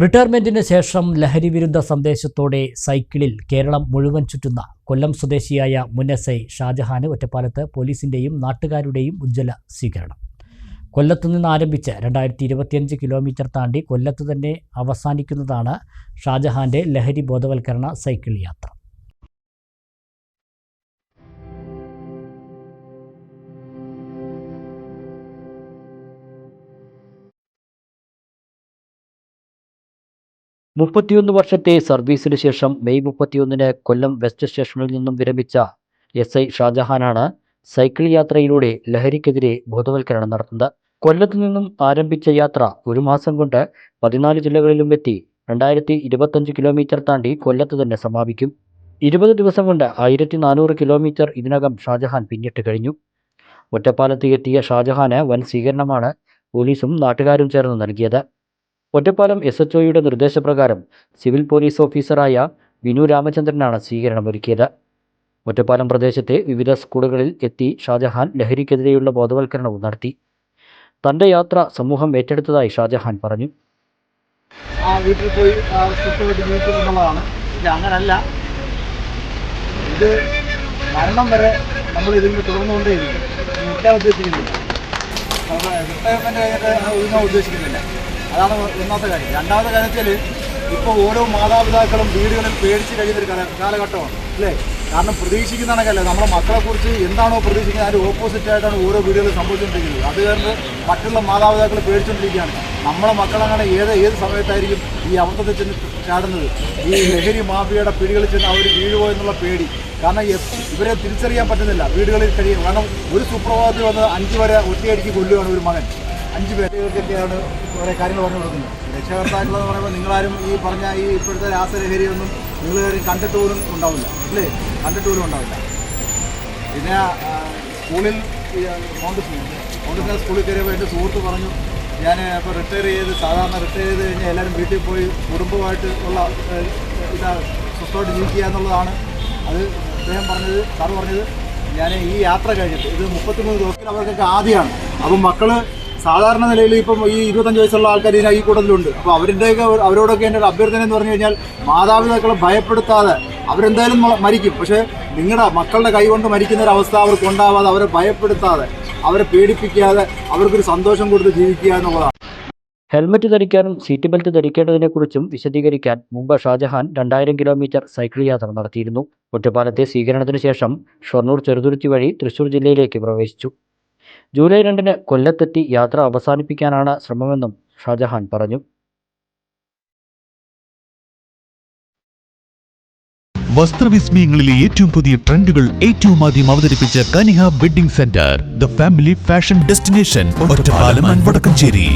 റിട്ടയർമെന്റിന് ശേഷം ലഹരി വിരുദ്ധ സന്ദേശത്തോടെ സൈക്കിളിൽ കേരളം മുഴുവൻ ചുറ്റുന്ന കൊല്ലം സ്വദേശിയായ മുനസൈ ഷാജഹാന് ഒറ്റപ്പാലത്ത് പോലീസിന്റെയും നാട്ടുകാരുടെയും ഉജ്ജ്വല സ്വീകരണം. കൊല്ലത്തു നിന്ന് ആരംഭിച്ച് രണ്ടായിരത്തി ഇരുപത്തിയഞ്ച് കിലോമീറ്റർ താണ്ടി കൊല്ലത്ത് തന്നെ അവസാനിക്കുന്നതാണ് ഷാജഹാന്റെ ലഹരി ബോധവൽക്കരണ സൈക്കിൾ യാത്ര. മുപ്പത്തിയൊന്ന് വർഷത്തെ സർവീസിന് ശേഷം മെയ് മുപ്പത്തിയൊന്നിന് കൊല്ലം വെസ്റ്റ് സ്റ്റേഷനിൽ നിന്നും വിരമിച്ച എസ് ഐ ഷാജഹാനാണ് സൈക്കിൾ യാത്രയിലൂടെ ലഹരിക്കെതിരെ ബോധവൽക്കരണം നടത്തുന്നത്. കൊല്ലത്തു നിന്നും ആരംഭിച്ച യാത്ര ഒരു മാസം കൊണ്ട് പതിനാല് ജില്ലകളിലും എത്തി രണ്ടായിരത്തി ഇരുപത്തഞ്ച് കിലോമീറ്റർ താണ്ടി കൊല്ലത്ത് തന്നെ സമാപിക്കും. ഇരുപത് ദിവസം കൊണ്ട് ആയിരത്തി നാനൂറ് കിലോമീറ്റർ ഇതിനകം ഷാജഹാൻ പിന്നിട്ട് കഴിഞ്ഞു. ഒറ്റപ്പാലത്ത് എത്തിയ ഷാജഹാന് വൻ സ്വീകരണമാണ് പോലീസും നാട്ടുകാരും ചേർന്ന് നൽകിയത്. ഒറ്റപ്പാലം എസ് എച്ച് ഒയുടെ നിർദ്ദേശപ്രകാരം സിവിൽ പോലീസ് ഓഫീസറായ വിനു രാമചന്ദ്രനാണ് സ്വീകരണമൊരുക്കിയത്. ഒറ്റപ്പാലം പ്രദേശത്തെ വിവിധ സ്കൂളുകളിൽ എത്തി ഷാജഹാൻ ലഹരിക്കെതിരെയുള്ള ബോധവൽക്കരണവും നടത്തി. തന്റെ യാത്ര സമൂഹം ഏറ്റെടുത്തതായി ഷാജഹാൻ പറഞ്ഞു. ആ വീട്ടിൽ പോയി സ്വസ്ഥമായിട്ട് ജീവിക്കും എന്നുള്ളതാണ് ഇത് അങ്ങനല്ല. ഇത് മരണം വരെ നമ്മൾ ഇതിന് തുടർന്നുകൊണ്ടേയിരിക്കും. ഉദ്ദേശിക്കുന്നില്ല. ഉദ്ദേശിക്കുന്നില്ല. അതാണ് ഒന്നാമത്തെ കാര്യം. രണ്ടാമത്തെ കാര്യം വെച്ചാൽ ഇപ്പോൾ ഓരോ മാതാപിതാക്കളും വീടുകളിൽ പേടിച്ച് കഴിയുന്നൊരു കാല കാലഘട്ടമാണ് അല്ലേ? കാരണം പ്രതീക്ഷിക്കുന്ന നമ്മുടെ മക്കളെക്കുറിച്ച് എന്താണോ പ്രതീക്ഷിക്കുന്നത് അതിന്റെ ഓപ്പോസിറ്റ് ആയിട്ടാണ് ഓരോ വീടുകളിൽ സംഭവിച്ചുകൊണ്ടിരിക്കുന്നത്. അത് കാരണം മറ്റുള്ള മാതാപിതാക്കൾ പേടിച്ചുകൊണ്ടിരിക്കുകയാണ്. നമ്മളെ മക്കളങ്ങനെ ഏത് ഏത് സമയത്തായിരിക്കും ഈ അബദ്ധത്തിൽ ചെന്ന് ചാടുന്നത്? ഈ ലഹരി മാഫിയയുടെ പിടികളിൽ ചെന്ന് അവർ വീഴുമോ എന്നുള്ള പേടി. കാരണം ഇവരെ തിരിച്ചറിയാൻ പറ്റുന്നില്ല. വീടുകളിൽ കഴിയും കാരണം ഒരു സുപ്രഭാതത്തിൽ വന്ന് അഞ്ച് വരെ ഒറ്റയടിക്ക് കൊല്ലുകയാണ് ഒരു മകൻ. അഞ്ച് പേരുകൾക്കൊക്കെയാണ് കുറേ കാര്യങ്ങൾ പറഞ്ഞു കൊടുക്കുന്നത്. രക്ഷകർത്താക്കളെന്ന് പറയുമ്പോൾ നിങ്ങളാരും ഈ പറഞ്ഞ ഈ ഇപ്പോഴത്തെ രാസലഹരിയൊന്നും നിങ്ങളാരും കണ്ടിട്ട് പോലും ഉണ്ടാവില്ല അല്ലേ? കണ്ടിട്ട് പോലും ഉണ്ടാവില്ല. പിന്നെ സ്കൂളിൽ ഫൗണ്ടേഷൻ മൗണ്ട് സ്കൂളിൽ കയറിയപ്പോൾ എന്റെ സുഹൃത്ത് പറഞ്ഞു ഞാൻ ഇപ്പോൾ റിട്ടയർ ചെയ്ത് സാധാരണ റിട്ടയർ ചെയ്ത് കഴിഞ്ഞാൽ എല്ലാവരും വീട്ടിൽ പോയി കുടുംബമായിട്ട് ഉള്ള ഇതാ സ്വസ്ഥമായിട്ട് ജീവിക്കുക എന്നുള്ളതാണ്. അത് അദ്ദേഹം പറഞ്ഞത് സാറ് പറഞ്ഞത് ഞാൻ ഈ യാത്ര കഴിഞ്ഞിട്ട് ഇത് മുപ്പത്തിമൂന്ന് ദിവസത്തിൽ അവർക്കൊക്കെ ആദ്യമാണ് അപ്പം മക്കൾ സാധാരണ നിലയിൽ ഇപ്പം ഈ ഇരുപത്തഞ്ച് വയസ്സുള്ള ആൾക്കാർ ഇതിനായി കൂടുതലുണ്ട് അപ്പോൾ അവരുടെയൊക്കെ അവരോടൊക്കെ എന്റെ ഒരു അഭ്യർത്ഥന എന്ന് പറഞ്ഞു കഴിഞ്ഞാൽ മാതാപിതാക്കളെ ഭയപ്പെടുത്താതെ അവരെന്തായാലും മരിക്കും. പക്ഷേ നിങ്ങളുടെ മക്കളുടെ കൈകൊണ്ട് മരിക്കുന്ന ഒരു അവസ്ഥ അവർക്ക് ഉണ്ടാവാതെ അവരെ ഭയപ്പെടുത്താതെ അവരെ പേടിപ്പിക്കാതെ അവർക്കൊരു സന്തോഷം കൊടുത്ത് ജീവിക്കുക എന്നുള്ളതാണ്. ഹെൽമറ്റ് ധരിക്കാനും സീറ്റ് ബെൽറ്റ് ധരിക്കേണ്ടതിനെക്കുറിച്ചും വിശദീകരിക്കാൻ മുമ്പ് ഷാജഹാൻ രണ്ടായിരം കിലോമീറ്റർ സൈക്കിൾ യാത്ര നടത്തിയിരുന്നു. ഒറ്റപ്പാലത്തെ സ്വീകരണത്തിന് ശേഷം ഷൊർണൂർ ചെറുതുരുത്തി വഴി തൃശൂർ ജില്ലയിലേക്ക് പ്രവേശിച്ചു. ജൂലൈ രണ്ടിന് കൊല്ലത്തെത്തി യാത്ര അവസാനിപ്പിക്കാനാണ് ശ്രമമെന്നും ഷാജഹാൻ പറഞ്ഞു. വസ്ത്രവിസ്മയങ്ങളിലെ ഏറ്റവും പുതിയ ട്രെൻഡുകൾ ഏറ്റവും ആദ്യം അവതരിപ്പിച്ച Kaniha wedding centre the family fashion destination Vadakkencherry.